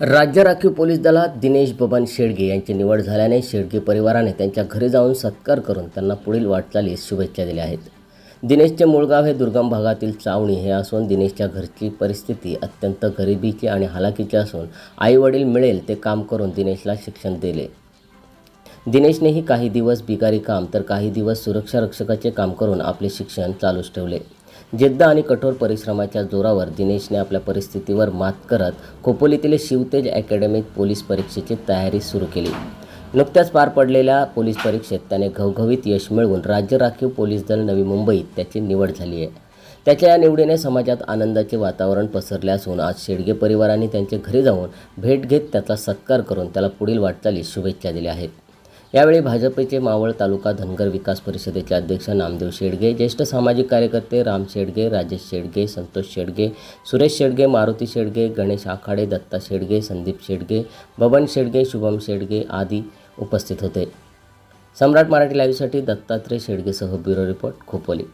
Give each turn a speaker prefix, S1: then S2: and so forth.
S1: राज्य राखीव पोलीस दलात दिनेश बबन शेडगे यांची निवड झाल्याने शेडगे परिवाराने त्यांच्या घरी जाऊन सत्कार करून त्यांना पुढील वाटचालीस शुभेच्छा दिल्या आहेत. दिनेशचे मूळ गाव हे दुर्गम भागातील चावणी हे असून दिनेशच्या घरची परिस्थिती अत्यंत गरिबीची आणि हालाकीची असून आईवडील मिळेल ते काम करून दिनेशला शिक्षण दिले. दिनेशनेही काही दिवस बिगारी काम तर काही दिवस सुरक्षा रक्षकाचे काम करून आपले शिक्षण चालूच ठेवले. जिद्द आणि कठोर परिश्रमाच्या जोरावर दिनेशने आपल्या परिस्थितीवर मात करत खोपोलीतील शिवतेज अकॅडमीत पोलीस परीक्षेची तयारी सुरू केली. नुकत्याच पार पडलेल्या पोलीस परीक्षेत त्याने घवघवीत यश मिळवून राज्य राखीव पोलीस दल नवी मुंबईत त्याची निवड झाली आहे त्याच्या या निवडीने समाजात आनंदाचे वातावरण पसरले असून आज शेडगे परिवाराने त्यांच्या घरी जाऊन भेट घेत त्याचा सत्कार करून त्याला पुढील वाटचालीस शुभेच्छा दिल्या आहेत. यावेळी भाजपचे मावळ तालुका धनगर विकास परिषदेचे अध्यक्ष नामदेव शेडगे ज्येष्ठ सामाजिक कार्यकर्ते राम शेडगे राजेश शेडगे संतोष शेडगे सुरेश शेडगे मारुती शेडगे गणेश आखाडे दत्ता शेडगे संदीप शेडगे बबन शेडगे शुभम शेडगे आदी उपस्थित होते. सम्राट मराठी लाईव्हसाठी दत्तात्रय शेडगेसह ब्युरो रिपोर्ट खोपोली.